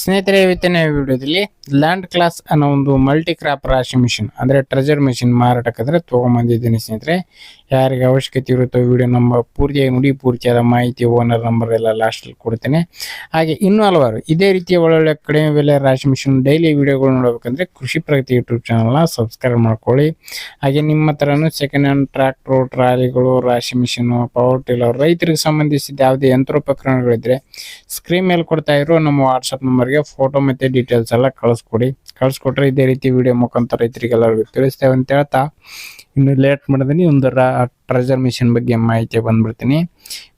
ಸ್ನೇಹಿತರೆ, ಇವತ್ತಿನ ವಿಡಿಯೋದಲ್ಲಿ ಲ್ಯಾಂಡ್ ಕ್ಲಾಸ್ ಅನ್ನೋ ಒಂದು ಮಲ್ಟಿ ಕ್ರಾಪ್ ರಾಶಿ ಮಿಷಿನ್ ಅಂದರೆ ಟ್ರೆಜರ್ ಮಿಷಿನ್ ಮಾರಾಟಕ್ಕಾದ್ರೆ ತೊಗೊಂಬಂದಿದ್ದೀನಿ ಸ್ನೇಹಿತರೆ. ಯಾರಿಗೆ ಅವಶ್ಯಕತೆ ಇರುತ್ತೋ ವಿಡಿಯೋ ನಂಬರ್ ಪೂರ್ತಿಯಾಗಿ ನುಡಿ, ಪೂರ್ತಿಯಾದ ಮಾಹಿತಿ ಓನರ್ ನಂಬರ್ ಎಲ್ಲ ಲಾಸ್ಟಲ್ಲಿ ಕೊಡ್ತೇನೆ. ಹಾಗೆ ಇನ್ನೂ ಹಲವಾರು ಇದೇ ರೀತಿಯ ಒಳ್ಳೊಳ್ಳೆ ಕಡಿಮೆ ಬೆಲೆ ರಾಶಿ ಮಿಷಿನ್ ಡೈಲಿ ವಿಡಿಯೋಗಳು ನೋಡಬೇಕಂದ್ರೆ ಕೃಷಿ ಪ್ರಗತಿ ಯೂಟ್ಯೂಬ್ ಚಾನಲ್ನ ಸಬ್ಸ್ಕ್ರೈಬ್ ಮಾಡ್ಕೊಳ್ಳಿ. ಹಾಗೆ ನಿಮ್ಮ ಹತ್ರನೂ ಸೆಕೆಂಡ್ ಹ್ಯಾಂಡ್ ಟ್ರ್ಯಾಕ್ಟ್ರು ಟ್ರಾಲಿಗಳು, ರಾಶಿ ಮಿಷಿನು ಪವರ್ ಟಿಲ್ಲರ್ ರೈತರಿಗೆ ಸಂಬಂಧಿಸಿದ ಯಾವುದೇ ಯಂತ್ರೋಪಕರಣಗಳಿದ್ರೆ ಸ್ಕ್ರೀನ್ ಮೇಲೆ ಕೊಡ್ತಾ ಇರೋ ನಮ್ಮ ವಾಟ್ಸಪ್ ನಂಬರ್ಗೆ ಫೋಟೋ ಮತ್ತು ಡೀಟೇಲ್ಸ್ ಎಲ್ಲ ಕಳಿಸ್ಕೊಡಿ. ಕಳಿಸ್ಕೊಟ್ರೆ ಇದೇ ರೀತಿ ವಿಡಿಯೋ ಮುಖಾಂತರ ರೈತರಿಗೆಲ್ಲರಿಗೂ ತಿಳಿಸ್ತೇವೆ ಅಂತ ಹೇಳ್ತಾ. ಇನ್ನು ಲೇಟ್ ಮಾಡಿದೀನಿ, ಒಂದು ಟ್ರೆಜರ್ ಮಿಷಿನ್ ಬಗ್ಗೆ ಮಾಹಿತಿ ಬಂದ್ಬಿಡ್ತೀನಿ.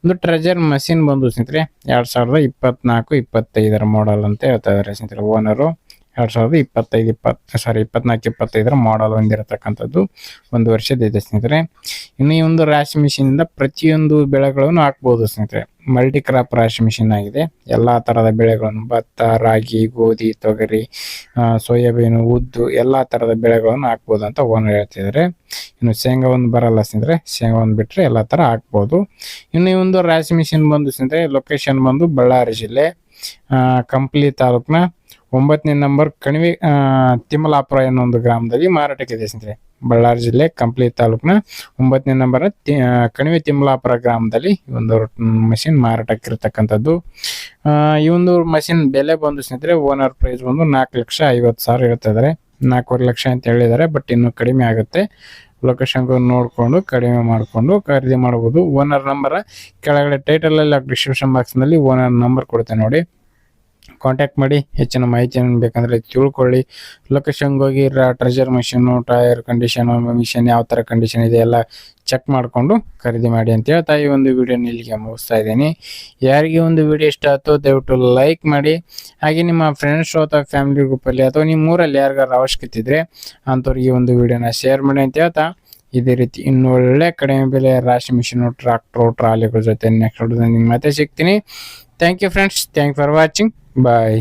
ಒಂದು ಟ್ರೆಜರ್ ಮಷಿನ್ ಬಂದು ಸ್ನೇಹಿತರೆ, ಎರಡು ಸಾವಿರದ ಇಪ್ಪತ್ನಾಲ್ಕು, ಇಪ್ಪತ್ತೈದರ ಮಾಡಲ್ ಅಂತ ಹೇಳ್ತಾ ಇದ್ದಾರೆ ಸ್ನೇಹಿತರೆ ಓನರು ಎರಡು ಸಾವಿರದ ಇಪ್ಪತ್ತೈದು ಇಪ್ಪತ್ತು ಸಾರಿ ಇಪ್ಪತ್ನಾಲ್ಕು, ಇಪ್ಪತ್ತೈದರ ಮಾಡಲ್ ಹೊಂದಿರತಕ್ಕಂಥದ್ದು ಒಂದು ವರ್ಷದ ಇದೆ ಸ್ನೇಹಿತರೆ. ಇನ್ನು ಈ ಒಂದು ರಾಶಿ ಮಿಷಿನಿಂದ ಪ್ರತಿಯೊಂದು ಬೆಳೆಗಳನ್ನು ಹಾಕ್ಬೋದು ಸ್ನೇಹಿತರೆ. ಮಲ್ಟಿ ಕ್ರಾಪ್ ರಾಶಿ ಮಿಷಿನ್ ಆಗಿದೆ. ಎಲ್ಲ ಥರದ ಬೆಳೆಗಳನ್ನು ಭತ್ತ, ರಾಗಿ, ಗೋಧಿ, ತೊಗರಿ ಸೋಯಾಬೀನ್, ಉದ್ದು ಎಲ್ಲ ಥರದ ಬೆಳೆಗಳನ್ನು ಹಾಕ್ಬೋದು ಅಂತ ಓನರ್ ಹೇಳ್ತಿದ್ದಾರೆ. ಇನ್ನು ಶೇಂಗಾ ಒಂದು ಬರಲ್ಲ ಶೇಂಗಾ ಒಂದು ಬಿಟ್ಟರೆ ಎಲ್ಲ ಥರ ಹಾಕ್ಬೋದು. ಇನ್ನು ಈ ಒಂದು ರಾಶಿ ಮಿಷಿನ್ ಬಂದು ಸಿಂದ್ರೆ ಲೊಕೇಶನ್ ಬಂದು ಬಳ್ಳಾರಿ ಜಿಲ್ಲೆ ಕಂಪ್ಲಿ ತಾಲೂಕಿನ ಒಂಬತ್ತನೇ ನಂಬರ್ ಕಣಿವೆ ತಿಮ್ಮಲಾಪುರ ಅನ್ನೋ ಒಂದು ಗ್ರಾಮದಲ್ಲಿ ಮಾರಾಟಕ್ಕಿದೆ ಸ್ನೇಹಿತರೆ. ಬಳ್ಳಾರಿ ಜಿಲ್ಲೆ ಕಂಪ್ಲಿ ತಾಲೂಕಿನ ಒಂಬತ್ತನೇ ನಂಬರ್ ಕಣಿವೆ ತಿಮ್ಮಲಾಪುರ ಗ್ರಾಮದಲ್ಲಿ ಈ ಒಂದು ಮಷಿನ್ ಮಾರಾಟಕ್ಕಿರ್ತಕ್ಕಂಥದ್ದು. ಈ ಒಂದು ಮಷಿನ್ ಬೆಲೆ ಬಂದು ಸ್ನೇಹಿತರೆ ಓನರ್ ಪ್ರೈಸ್ ಬಂದು ನಾಲ್ಕು ಲಕ್ಷ ಐವತ್ತು ಸಾವಿರ ಹೇಳ್ತಾ ನಾಲ್ಕೂವರೆ ಲಕ್ಷ ಅಂತ ಹೇಳಿದ್ದಾರೆ ಬಟ್ ಇನ್ನೂ ಕಡಿಮೆ ಆಗುತ್ತೆ. ಲೊಕೇಶನ್ ನೋಡಿಕೊಂಡು, ಕಡಿಮೆ ಮಾಡಿಕೊಂಡು ಖರೀದಿ ಮಾಡ್ಬೋದು. ಓನರ್ ನಂಬರ್ ಕೆಳಗಡೆ ಟೈಟಲಲ್ಲಿ ಡಿಸ್ಕ್ರಿಪ್ಷನ್ ಬಾಕ್ಸ್ನಲ್ಲಿ ಓನರ್ ನಂಬರ್ ಕೊಡುತ್ತೆ ನೋಡಿ. ಕಾಂಟ್ಯಾಕ್ಟ್ ಮಾಡಿ ಹೆಚ್ಚಿನ ಮಾಹಿತಿಯನ್ನು ಬೇಕಂದರೆ ತಿಳ್ಕೊಳ್ಳಿ. ಲೊಕೇಶನ್ಗೆ ಹೋಗಿ treasure machine tyre condition machine ಯಾವ ಥರ ಕಂಡೀಷನ್ ಇದೆ ಎಲ್ಲ ಚೆಕ್ ಮಾಡಿಕೊಂಡು ಖರೀದಿ ಮಾಡಿ ಅಂತ ಹೇಳ್ತಾ ಈ ಒಂದು ವಿಡಿಯೋನ ಇಲ್ಲಿಗೆ ಮುಗಿಸ್ತಾ ಇದ್ದೀನಿ. ಯಾರಿಗೆ ಒಂದು ವಿಡಿಯೋ ಇಷ್ಟ ಆಯಿತು ದಯವಿಟ್ಟು ಲೈಕ್ ಮಾಡಿ. ಹಾಗೆ ನಿಮ್ಮ ಫ್ರೆಂಡ್ಸ್ ಅಥವಾ ಫ್ಯಾಮಿಲಿ ಗ್ರೂಪಲ್ಲಿ ಅಥವಾ ನಿಮ್ಮ ಊರಲ್ಲಿ ಯಾರಿಗಾರು ಅವಶ್ಯಕತೆ ಇದ್ದರೆ ಅಂಥವ್ರಿಗೆ ಒಂದು ವಿಡಿಯೋನ ಶೇರ್ ಮಾಡಿ ಅಂತ ಹೇಳ್ತಾ ಇದೇ ರೀತಿ ಇನ್ನು ಒಳ್ಳೆ ಕಡಿಮೆ ಬೆಲೆ ರಾಶಿ ಮಿಷಿನು ಟ್ರಾಕ್ಟ್ರು ಟ್ರಾಲಿಗಳ ಜೊತೆ ನೆಕ್ಸ್ಟ್ ನಿಮ್ಮ ಮತ್ತೆ ಸಿಗ್ತೀನಿ. Thank you friends thank for watching bye